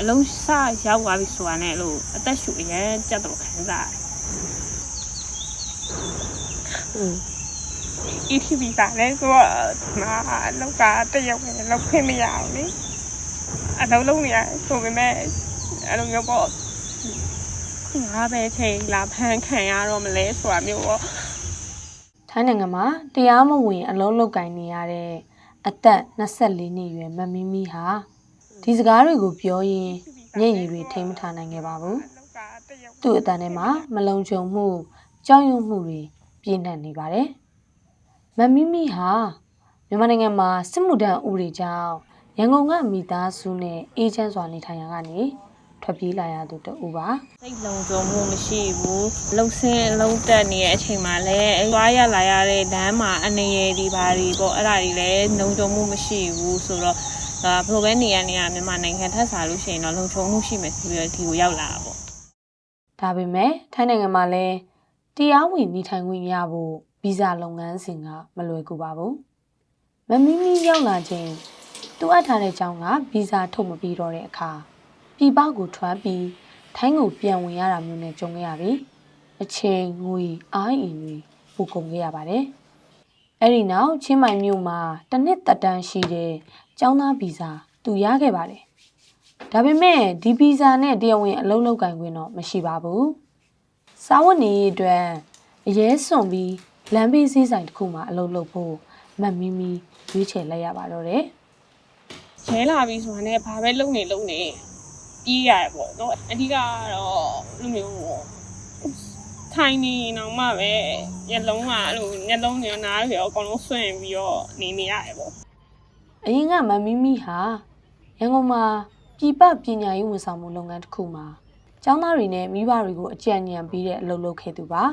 အလုံးစရောက်သွားပြီဆိုတာနဲ့လို့အသက်ရှူအရန်ကြက်တော့ခံစားတယ်อืม။ ETV ကလည်းဆိုတော့ငါအလောက်ကတရက်ဝင်လောက်ခွင့်မရအောင်လေ။အလုံးလုံးနေရဆိုပေမဲ့အဲ့လိုမျိုးပေါ့ငါပဲချိန်လာဖန်ခံရတော့မလဲဆိုတာမျိုးပေါ့ထိုင်းနိုင်ငံမှာတရားမဝင် အလုံးလုတ်ကင်နေရတဲ့အသက်24နှစ်အရွယ်မမီမီဟာ ဒီစကားတွေကိုပြောရင်းမျက်ရည်တွေထိမ့်မထားနိုင်ခဲ့ပါဘူး။သူ့အတန်ထဲမှာမလုံခြုံမှုကြောက်ရွံ့မှုတွေပြည့်နှက်နေပါတယ်။မမီမီဟာမြန်မာနိုင်ငံမှာစစ်မှုထမ်းဥပဒေကြောင့်ရန်ကုန်ကမိသားစုနဲ့အေးချမ်းစွာနေထိုင်ရကနေထွက်ပြေးလာရသူတဦးပါစိတ်လုံခြုံမှုမရှိဘူးလှုပ်ဆင်းလှုပ်တက်နေတဲ့အချိန်မှာလည်းသွားရလာရတဲ့လမ်းမှာအနေရည်ဒီဘာတွေပေါ့အဲ့ဒါတွေလည်းလုံခြုံမှုမရှိဘူးဆိုတော့ ဒါဘလိုပဲနေရနေရမြန်မာနိုင်ငံထက်စားလို့ရှိရင်တော့လုံခြုံမှုရှိမယ်ဆိုပြီးတော့ဒီကိုရောက်လာတာပေါ့။ဒါပေမဲ့ထိုင်းနိုင်ငံမှာလည်းတရားဝင်နေထိုင်ခွင့်ရဖို့ဗီဇလုပ်ငန်းစဉ်ကမလွယ်ကူပါဘူး။မမီမီရောက်လာချိန်သူအပ်ထားတဲ့ကြောင်းကဗီဇထုတ်မပြီးတော့တဲ့အခါပြည်ပကိုထွက်ပြီးထိုင်းကိုပြန်ဝင်ရတာမျိုးနဲ့ကြုံခဲ့ရပြီ။အချိန်ငွေအားအင်တွေပူကုန်ခဲ့ရပါတယ်။ အဲ့ဒီနောက်ချင်းမိုင်မြို့မှာတစ်နှစ်သက်တမ်းရှိတဲ့ကျောင်းသားဗီဇသူရခဲ့ပါတယ်။ဒါပေမဲ့ဒီဗီဇနဲ့တရားဝင်အလုပ်လုပ်ကင်ခွင့်တော့မရှိပါဘူး။စာဝတ်နေရေးအတွက်အရေးစွန်ပြီးလမ်းဘေးစည်းဆိုင်တစ်ခုမှာအလုပ်လုပ်ဖို့မတ်မီမီရွေးချယ်လိုက်ရပါတော့တယ်ရဲလာပြီဆိုတာနဲ့ဘာပဲလုပ်နေလုပ်နေပြေးရတယ်ပေါ့နော်အဓိကကတော့လူမျိုးပေါ့ ထိုင်နေရင်တော့မှပဲညလုံးကအဲ့လိုညလုံးညနားတွေရောအကုန်လုံးဆွင့်ပြီးတော့နေနေရတယ်ပေါ့။အရင်ကမတ်မီမီဟာရန်ကုန်မှာပြည်ပပညာရေးဝန်ဆောင်မှုလုပ်ငန်းတစ်ခုမှာကျောင်းသားတွေနဲ့မိဘတွေကိုအကြံဉာဏ်ပေးတဲ့အလုပ်လုပ်ခဲ့သူပါ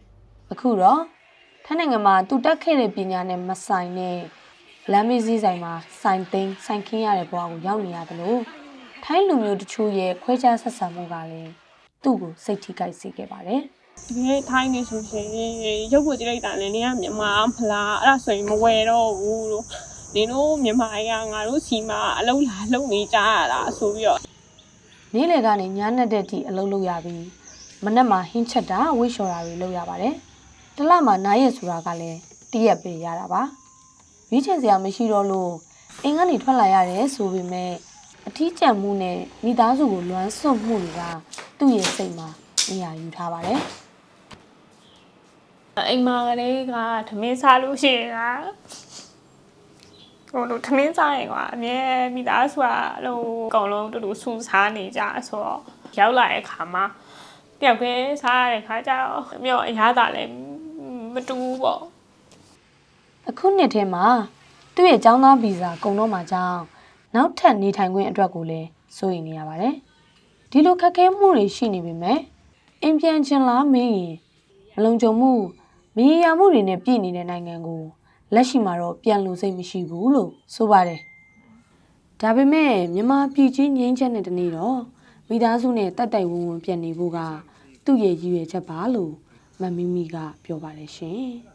။အခုတော့ထိုင်းနိုင်ငံမှာသူတက်ခဲ့တဲ့ပညာနဲ့မဆိုင်တဲ့လမ်းမေးစည်းဆိုင်မှာဆိုင်သိမ်းဆိုင်ခင်းရတဲ့ဘဝကိုရောက်နေရတယ်လို့ထိုင်းလူမျိုးတချို့ရဲ့ခွဲခြားဆက်ဆံမှုကလည်းသူ့ကိုစိတ်ထိခိုက်စေခဲ့ပါတယ် ဒီနေ့ထိုင်းနေဆိုရှင်ရုပ်ကိုကြည့်လိုက်တာလည်းနေကမြန်မာမလားအဲ့ဒါဆိုရင်မဝယ်တော့ဘူးလို့နေတို့မြန်မာကငါတို့စီမှာအလုံးလာလုံးနေကြရတာဆိုပြီးတော့။နေ့လယ်ကနေညနေတဲ့အထိအလုပ်လုပ်ရပြီးမနက်မှာဟင်းချက်တာဝိတ်လျှော်တာတွေလုပ်ရပါတယ်။တစ်လမှာနားရက်ဆိုတာကလည်းတည့်ရက်ပဲရတာပါ။ရွေးချယ်စရာမရှိတော့လို့အိမ်ကနေထွက်လာရတယ်ဆိုပေမဲ့အထီးကျန်မှုနဲ့မိသားစုကိုလွမ်းဆွတ်မှုတွေကသူ့ရဲ့စိတ်မှာနေရာယူထားပါတယ်။ အိမ်မှာကလေးကထမင်းစားလို့ရှိရင်ကဟိုလိုထမင်းစားရင်ကအမြဲမိသားစုကအဲ့လိုအကုန်လုံးတူတူဆူစားနေကြဆိုတော့ရောက်လာတဲ့ခါမှာတယောက်ပဲစားရတဲ့ခါကျတော့မြော့အရသာလည်းမတူဘူးပေါ့အခုနှစ်ထဲမှာသူ့ရဲ့ចောင်းသားဗီဇာကုန်တော့မှကြောင်းနောက်ထပ်နေထိုင်ခွင့်အတွက်ကိုလည်းစိုးရိမ်နေရပါတယ်။ဒီလိုခက်ခဲမှုတွေရှိနေပေမဲ့အင်ပြန်ချင်လားမင်းရင်မလုံခြုံမှု မရေရာမှုတွေနဲ့ပြည်နေတဲ့နိုင်ငံကိုလက်ရှိမှာတော့ပြန်လို့စိတ်မရှိဘူးလို့ဆိုပါတယ်။ဒါပေမဲ့မြန်မာပြည်ကြီးငြိမ်းချမ်းတဲ့တနေ့တော့မိသားစုနဲ့တက်တိုက်ဝန်းဝန်းပြန်နေဖို့ကသူ့ရဲ့ရည်ရွယ်ချက်ပါလို့မမီမီကပြောပါတယ်ရှင်။